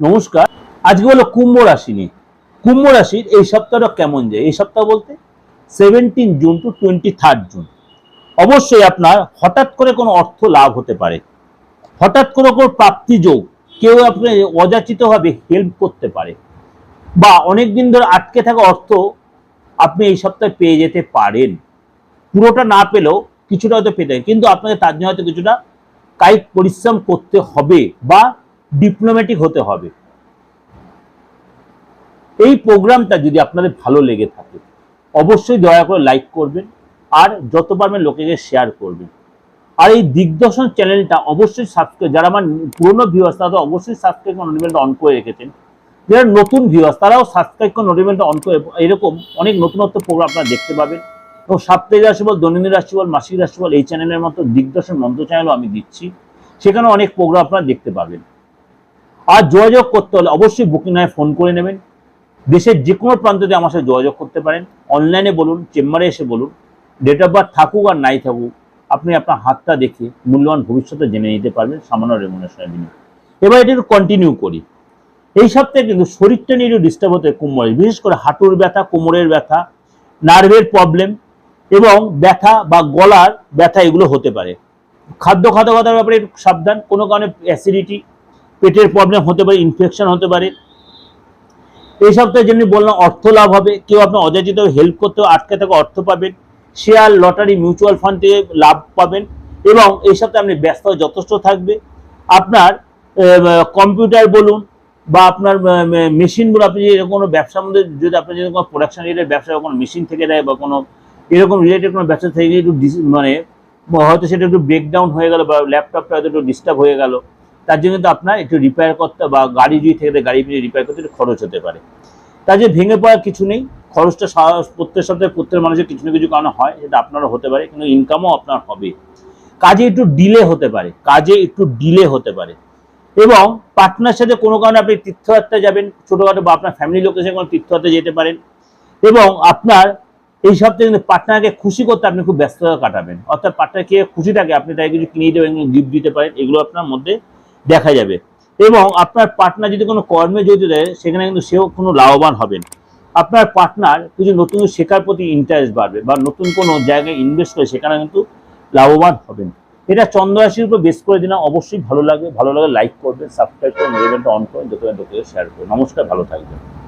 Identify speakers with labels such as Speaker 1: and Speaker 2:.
Speaker 1: নমস্কার। আজকে হলো কুম্ভ রাশি নিয়ে। কুম্ভ রাশির এই সপ্তাহটা কেমন যায়? এই সপ্তাহ বলতে seventeen June to twenty third June অবশ্যই আপনার হঠাৎ করে কোনো অর্থ লাভ হতে পারে। হঠাৎ করে কোনো প্রাপ্তি যোগ কেউ আপনি অযাচিতভাবে হেল্প করতে পারে। বা অনেক দিন ধরে আটকে থাকা অর্থ আপনি এই সপ্তাহে পেয়ে যেতে পারেন। পুরোটা না পেলেও কিছুটা হয়তো পেতে কিন্তু আপনাকে তার জন্য হয়তো কিছুটা কায়িক পরিশ্রম করতে হবে বা ডিপ্লোম্যাটিক হতে হবে। এই প্রোগ্রামটা যদি আপনাদের ভালো লেগে থাকে, অবশ্যই দয়া করে লাইক করবেন আর যত পারবেন লোকেকে শেয়ার করবেন। আর এই দিগদর্শন চ্যানেলটা অবশ্যই সাবস্ক্রাইব যারা আমার পুরনো ভিউয়ার্স তারা অবশ্যই সাবস্ক্রাইব করে নোটিফিকেশনটা অন করে রেখেছেন। যারা নতুন ভিউয়ার্স তারাও সাবস্ক্রাইব করে নোটিফিকেশনটা অন করে এরকম অনেক নতুনত্ব প্রোগ্রাম আপনারা দেখতে পাবেন। এবং সাপ্তাহিক রাশিফল, দৈনন্দিন রাশিফল, মাসিক রাশিফল, এই চ্যানেলের মতো দিগদর্শন মন্ত্র চ্যানেলও আমি দিচ্ছি। সেখানে অনেক প্রোগ্রাম আপনারা দেখতে পাবেন। আর যোগাযোগ করতে হলে অবশ্যই বুকিং নয় ফোন করে নেবেন। দেশের যে কোনো প্রান্ততে আমার সাথে যোগাযোগ করতে পারেন। অনলাইনে বলুন, চেম্বারে এসে বলুন ডেট অফ বার্থ থাকুক আর নাই থাকুক, আপনি আপনার হাতটা দেখে মূল্যবান ভবিষ্যতে জেনে নিতে পারবেন সামান্য রেমুনেশনের বিনিময়ে। এবার এটা একটু কন্টিনিউ করি। এই সপ্তাহে কিন্তু শরীরটা নিয়ে একটু ডিস্টার্ব হতে কোমরের বিশেষ করে হাঁটুর ব্যথা, কোমরের ব্যথা, নার্ভের প্রবলেম এবং ব্যথা বা গলার ব্যথা এগুলো হতে পারে। খাদ্য খাদ্যগতার ব্যাপারে একটু সাবধান, কোনো কারণে অ্যাসিডিটি পেটের প্রবলেম হতে পারে ইনফেকশন হতে পারে। এই সপ্তাহে যেমনি বললাম, অর্থ লাভ হবে, কেউ আপনার অযাচিত হেল্প করতে আটকে থাকা অর্থ পাবেন। শেয়ার লটারি মিউচুয়াল ফান্ড থেকে লাভ পাবেন এবং এই সপ্তাহে আপনি ব্যস্ত যথেষ্ট থাকবে। আপনার কম্পিউটার বলুন বা আপনার মেশিনগুলো আপনি যদি কোনো ব্যবসার মধ্যে যদি আপনার যদি কোনো প্রোডাকশন রিলেটেড ব্যবসা কোনো মেশিন থেকে দেয় বা কোনো এরকম রিলেটেড কোনো ব্যবসা থেকে একটু মানে হয়তো সেটা একটু ব্রেকডাউন হয়ে গেল বা ল্যাপটপটা হয়তো একটু ডিস্টার্ব হয়ে গেল। তার জন্য কিন্তু আপনার একটু রিপেয়ার করতে বা গাড়ি যদি থেকে গাড়ি রিপেয়ার করতে একটু খরচ হতে পারে। তার যে ভেঙে পড়ার কিছু নেই। খরচটা প্রত্যেক সপ্তাহে প্রত্যেক মানুষের কিছু না কিছু কারণে হয়, সেটা আপনারও হতে পারে, কিন্তু ইনকামও আপনার হবে। কাজে একটু ডিলে হতে পারে, কাজে একটু ডিলে হতে পারে। এবং পার্টনার সাথে কোনো কারণে আপনি তীর্থযাত্রায় যাবেন, ছোটোখাটো বা আপনার ফ্যামিলি লোকের কোনো তীর্থযাত্রায় যেতে পারেন। এবং আপনার এই সপ্তাহে কিন্তু পার্টনারকে খুশি করতে আপনি খুব ব্যস্ততা কাটাবেন। অর্থাৎ পার্টনারকে খুশি থাকে আপনি তাকে কিছু কিনে দেবেন গিফট দিতে পারেন, এগুলো আপনার মধ্যে দেখা যাবে। এবং আপনার পার্টনার যদি কোনো কর্মে জড়িত দেয় সেখানে কিন্তু সেও কোনো লাভবান হবেন। আপনার পার্টনার কিছু নতুন শেখার প্রতি ইন্টারেস্ট বাড়বে বা নতুন কোনো জায়গায় ইনভেস্ট করে সেখানে কিন্তু লাভবান হবেন। এটা চন্দ্রাশির উপর বেশ করে দিন। অবশ্যই ভালো লাগবে। ভালো লাগে লাইক করবেন সাবস্ক্রাইব করবেন অন করবেন যত শেয়ার করবেন। নমস্কার, ভালো থাকবেন।